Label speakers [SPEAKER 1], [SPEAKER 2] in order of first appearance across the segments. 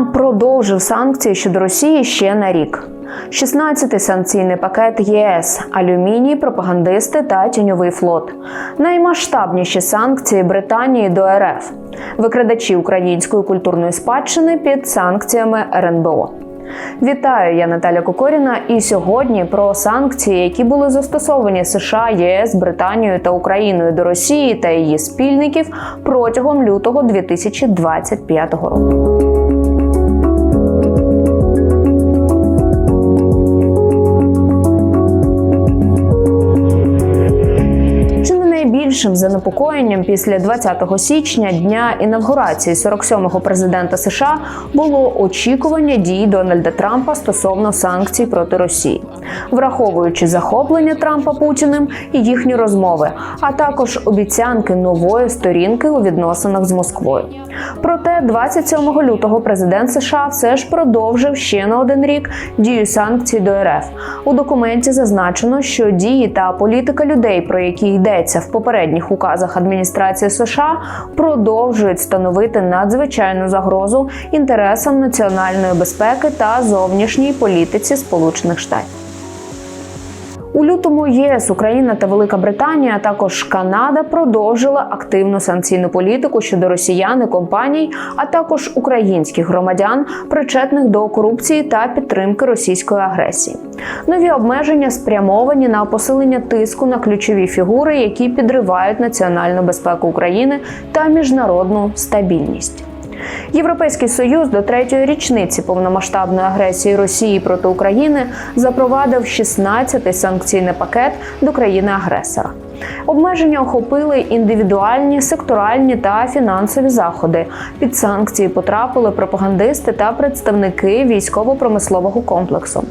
[SPEAKER 1] Трамп продовжив санкції щодо Росії ще на рік. 16-й санкційний пакет ЄС, алюміній, пропагандисти та тіньовий флот. Наймасштабніші санкції Британії до РФ. Викрадачі української культурної спадщини під санкціями РНБО. Вітаю, я Наталя Кокоріна. І сьогодні про санкції, які були застосовані США, ЄС, Британією та Україною до Росії та її спільників протягом лютого 2025 року. Найбільшим занепокоєнням після 20 січня дня інавгурації 47-го президента США було очікування дій Дональда Трампа стосовно санкцій проти Росії, враховуючи захоплення Трампа Путіним і їхні розмови, а також обіцянки нової сторінки у відносинах з Москвою. Проте 27 лютого президент США все ж продовжив ще на один рік дію санкцій до РФ. У документі зазначено, що дії та політика людей, про які йдеться в попередніх указах адміністрації США, продовжують становити надзвичайну загрозу інтересам національної безпеки та зовнішній політиці Сполучених Штатів. У лютому ЄС, Україна та Велика Британія, а також Канада продовжила активну санкційну політику щодо росіян і компаній, а також українських громадян, причетних до корупції та підтримки російської агресії. Нові обмеження спрямовані на посилення тиску на ключові фігури, які підривають національну безпеку України та міжнародну стабільність. Європейський союз до третьої річниці повномасштабної агресії Росії проти України запровадив 16-й санкційний пакет до країни-агресора. Обмеження охопили індивідуальні, секторальні та фінансові заходи. Під санкції потрапили пропагандисти та представники військово-промислового комплексу.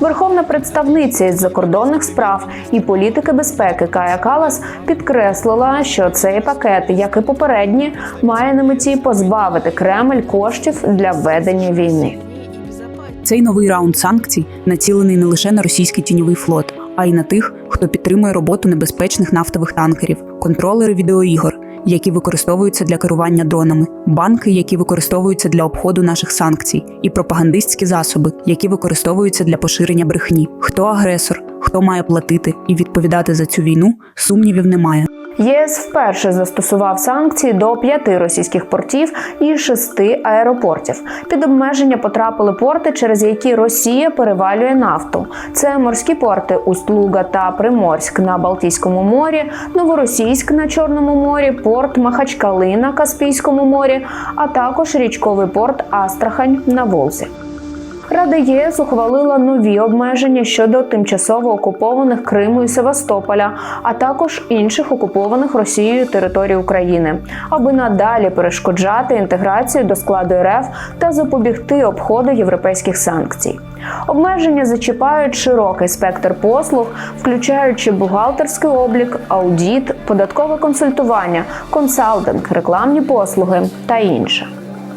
[SPEAKER 1] Верховна представниця із закордонних справ і політики безпеки Кая Калас підкреслила, що цей пакет, як і попередні, має на меті позбавити Кремль коштів для ведення війни.
[SPEAKER 2] Цей новий раунд санкцій націлений не лише на російський тіньовий флот, а й на тих, хто підтримує роботу небезпечних нафтових танкерів, контролери відеоігор, які використовуються для керування дронами, банки, які використовуються для обходу наших санкцій, і пропагандистські засоби, які використовуються для поширення брехні. Хто агресор, хто має платити і відповідати за цю війну, сумнівів немає.
[SPEAKER 1] ЄС вперше застосував санкції до п'яти російських портів і шести аеропортів. Під обмеження потрапили порти, через які Росія перевалює нафту. Це морські порти Усть-Луга та Приморськ на Балтійському морі, Новоросійськ на Чорному морі, порт Махачкали на Каспійському морі, а також річковий порт Астрахань на Волзі. Рада ЄС ухвалила нові обмеження щодо тимчасово окупованих Криму і Севастополя, а також інших окупованих Росією територій України, аби надалі перешкоджати інтеграцію до складу РФ та запобігти обходу європейських санкцій. Обмеження зачіпають широкий спектр послуг, включаючи бухгалтерський облік, аудіт, податкове консультування, консалтинг, рекламні послуги та інше.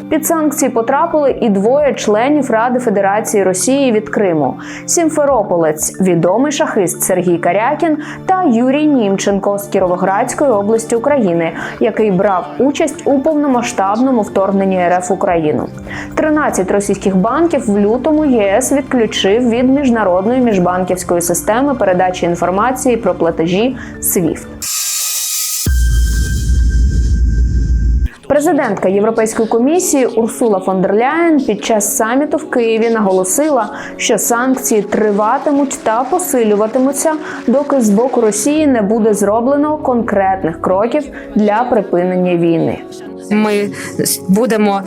[SPEAKER 1] Під санкції потрапили і двоє членів Ради Федерації Росії від Криму: Сімферополець, відомий шахист Сергій Карякін та Юрій Німченко з Кіровоградської області України, який брав участь у повномасштабному вторгненні РФ Україну. 13 російських банків в лютому ЄС відключив від міжнародної міжбанківської системи передачі інформації про платежі SWIFT. Президентка Європейської комісії Урсула фон дер Ляєн під час саміту в Києві наголосила, що санкції триватимуть та посилюватимуться, доки з боку Росії не буде зроблено конкретних кроків для припинення війни.
[SPEAKER 3] Ми будемо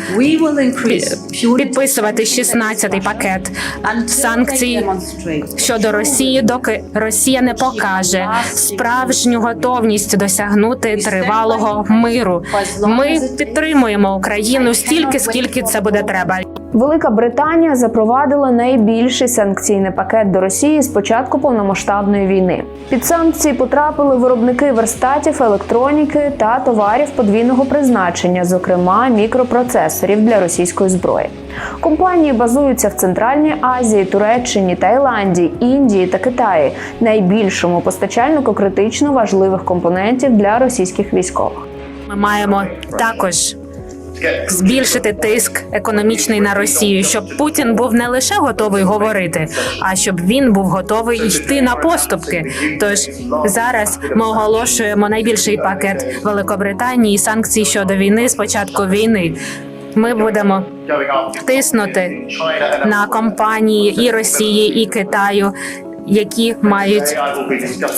[SPEAKER 3] підписувати 16-й пакет санкцій щодо Росії, доки Росія не покаже справжню готовність досягнути тривалого миру. Ми підтримуємо Україну стільки, скільки це буде треба.
[SPEAKER 1] Велика Британія запровадила найбільший санкційний пакет до Росії з початку повномасштабної війни. Під санкції потрапили виробники верстатів, електроніки та товарів подвійного призначення, зокрема мікропроцесорів для російської зброї. Компанії базуються в Центральній Азії, Туреччині, Таїланді, Індії та Китаї, найбільшому постачальнику критично важливих компонентів для російських військових.
[SPEAKER 3] Ми маємо також збільшити тиск економічний на Росію, щоб Путін був не лише готовий говорити, а щоб він був готовий йти на поступки. Тож зараз ми оголошуємо найбільший пакет Великобританії санкцій щодо війни з початку війни. Ми будемо тиснути на компанії і Росії, і Китаю, які мають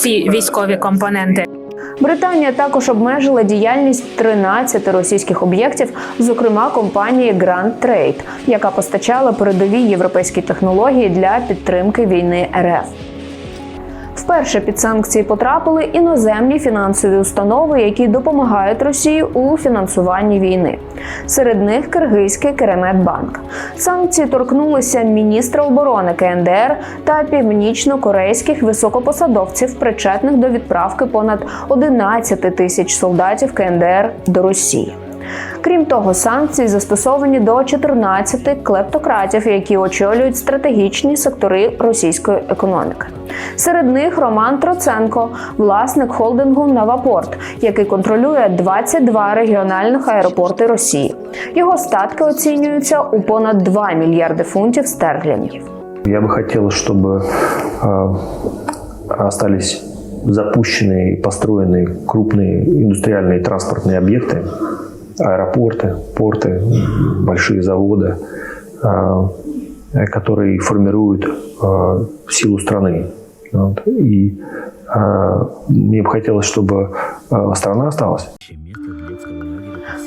[SPEAKER 3] ці військові компоненти.
[SPEAKER 1] Британія також обмежила діяльність 13 російських об'єктів, зокрема компанії Grand Trade, яка постачала передові європейські технології для підтримки війни РФ. Вперше під санкції потрапили іноземні фінансові установи, які допомагають Росії у фінансуванні війни. Серед них киргизький Кереметбанк. Санкції торкнулися міністра оборони КНДР та північно-корейських високопосадовців, причетних до відправки понад 11 тисяч солдатів КНДР до Росії. Крім того, санкції застосовані до 14 клептократів, які очолюють стратегічні сектори російської економіки. Серед них Роман Троценко, власник холдингу Навапорт, який контролює 22 регіональних аеропорти Росії. Його статки оцінюються у понад 2 мільярди фунтів стерлінгів.
[SPEAKER 4] Я бы хотел, чтобы э, остались запущенные и построенные крупные индустриальные транспортные объекты, аэропорты, порты, большие заводы, э, которые формируют э, силу страны. Вот. И э, мне бы хотелось, чтобы э, страна осталась.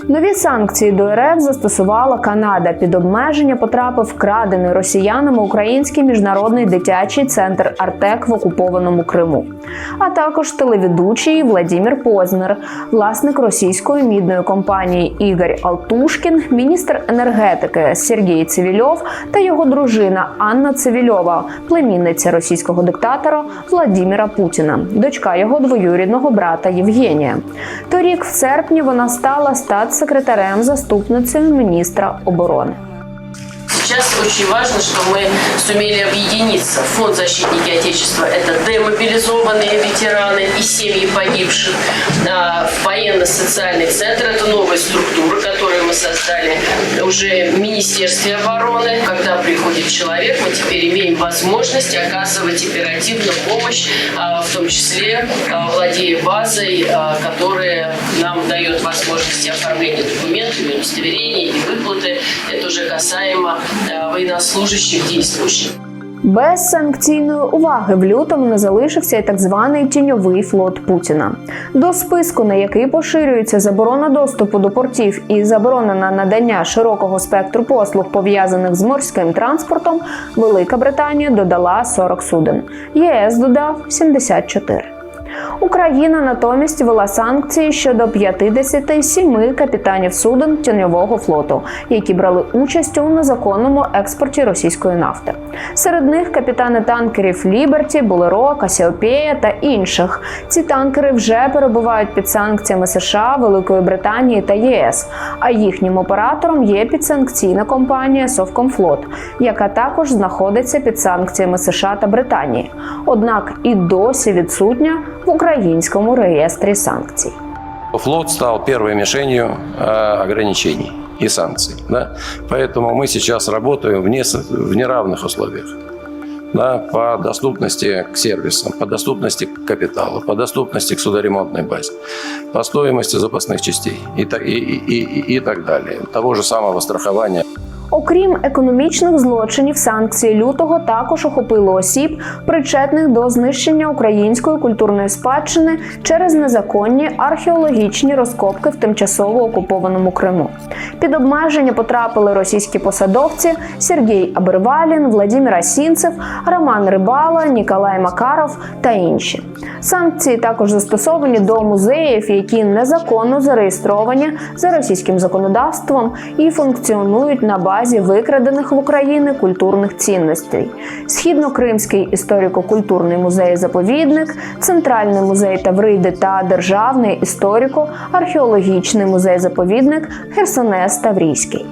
[SPEAKER 1] Нові санкції до РФ застосувала Канада. Під обмеження потрапив вкрадений росіянами український міжнародний дитячий центр Артек в окупованому Криму, а також телеведучий Владімір Познер, власник російської мідної компанії Ігор Алтушкін, міністр енергетики Сергій Цивільов та його дружина Анна Цивільова, племінниця російського диктатора Владіміра Путіна, дочка його двоюрідного брата Євгенія. Торік, в серпні, вона стала статс-секретарем заступницею міністра оборони.
[SPEAKER 5] Сейчас очень важно, что мы сумели объединиться. Фонд «Защитники Отечества» – это демобилизованные ветераны и семьи погибших. А Военно-социальный центр – это новая структура, которую мы создали уже в Министерстве обороны. Когда приходит человек, мы теперь имеем возможность оказывать оперативную помощь, а, в том числе а, владея базой, а, которая нам дает возможности оформления документов, удостоверений и выплаты. Это уже касаемо военнослужащих действующих.
[SPEAKER 1] Без санкційної уваги в лютому не залишився й так званий тіньовий флот Путіна. До списку, на який поширюється заборона доступу до портів і заборона на надання широкого спектру послуг пов'язаних з морським транспортом, Велика Британія додала 40 суден. ЄС додав 74. Україна натомість вела санкції щодо 57 капітанів суден тіньового флоту, які брали участь у незаконному експорті російської нафти. Серед них капітани танкерів Ліберті, Булеро, Касіопея та інших. Ці танкери вже перебувають під санкціями США, Великої Британії та ЄС. А їхнім оператором є підсанкційна компанія Совкомфлот, яка також знаходиться під санкціями США та Британії. Однак і досі відсутня в українському реєстрі санкцій.
[SPEAKER 6] Флот стал первой мишенью э, ограничений и санкций. Да? Поэтому мы сейчас работаем в, нес- в неравных условиях. Да, по доступности к сервисам, по доступности к капиталу, по доступности к судоремонтной базе, по стоимости запасных частей и, та- и, и, и, и так далее. Того же самого страхования.
[SPEAKER 1] Окрім економічних злочинів, санкції лютого також охопили осіб, причетних до знищення української культурної спадщини через незаконні археологічні розкопки в тимчасово окупованому Криму. Під обмеження потрапили російські посадовці Сергій Абервалін, Владимир Асінцев, Роман Рибала, Ніколай Макаров та інші. Санкції також застосовані до музеїв, які незаконно зареєстровані за російським законодавством і функціонують на базі викрадених в Україні культурних цінностей: Східно-Кримський історико-культурний музей-заповідник, Центральний музей Тавриди та Державний історико-археологічний музей-заповідник Херсонес Таврійський.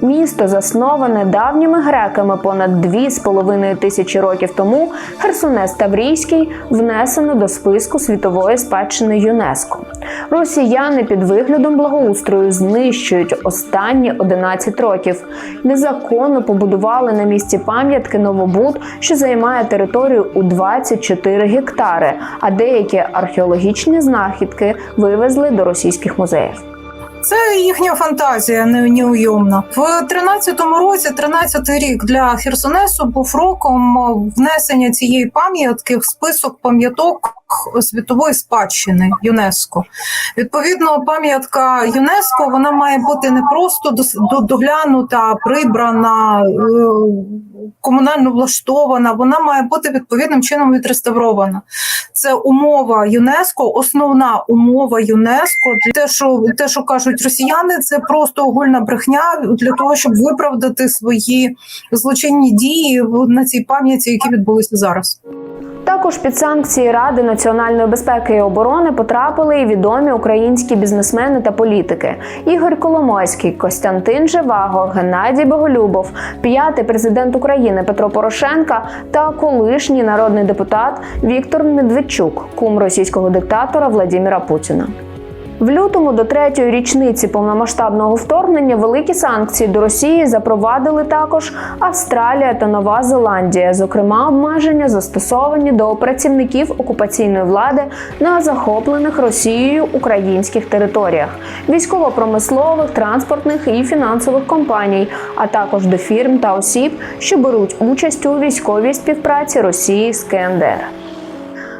[SPEAKER 1] Місто, засноване давніми греками понад 2,5 тисячі років тому, Херсонес Таврійський внесено до списку світової спадщини ЮНЕСКО. Росіяни під виглядом благоустрою знищують останні 11 років. Незаконно побудували на місці пам'ятки новобуд, що займає територію у 24 гектари, а деякі археологічні знахідки вивезли до російських музеїв.
[SPEAKER 7] Це їхня фантазія не- неуйомна. В 13-му році, 13-й рік для Херсонесу був роком внесення цієї пам'ятки в список пам'яток світової спадщини ЮНЕСКО. Відповідно, пам'ятка ЮНЕСКО вона має бути не просто доглянута, прибрана, е, комунально влаштована. Вона має бути відповідним чином відреставрована. Це умова ЮНЕСКО, основна умова ЮНЕСКО. Те, що те, що кажуть росіяни, це просто огульна брехня для того, щоб виправдати свої злочинні дії на цій пам'яті, які відбулися зараз.
[SPEAKER 1] Також під санкції Ради національної безпеки і оборони потрапили і відомі українські бізнесмени та політики: Ігор Коломойський, Костянтин Живаго, Геннадій Боголюбов, п'ятий президент України Петро Порошенка та колишній народний депутат Віктор Медведчук, кум російського диктатора Владіміра Путіна. В лютому до третьої річниці повномасштабного вторгнення великі санкції до Росії запровадили також Австралія та Нова Зеландія, зокрема обмеження застосовані до працівників окупаційної влади на захоплених Росією українських територіях, військово-промислових, транспортних і фінансових компаній, а також до фірм та осіб, що беруть участь у військовій співпраці Росії з КНДР.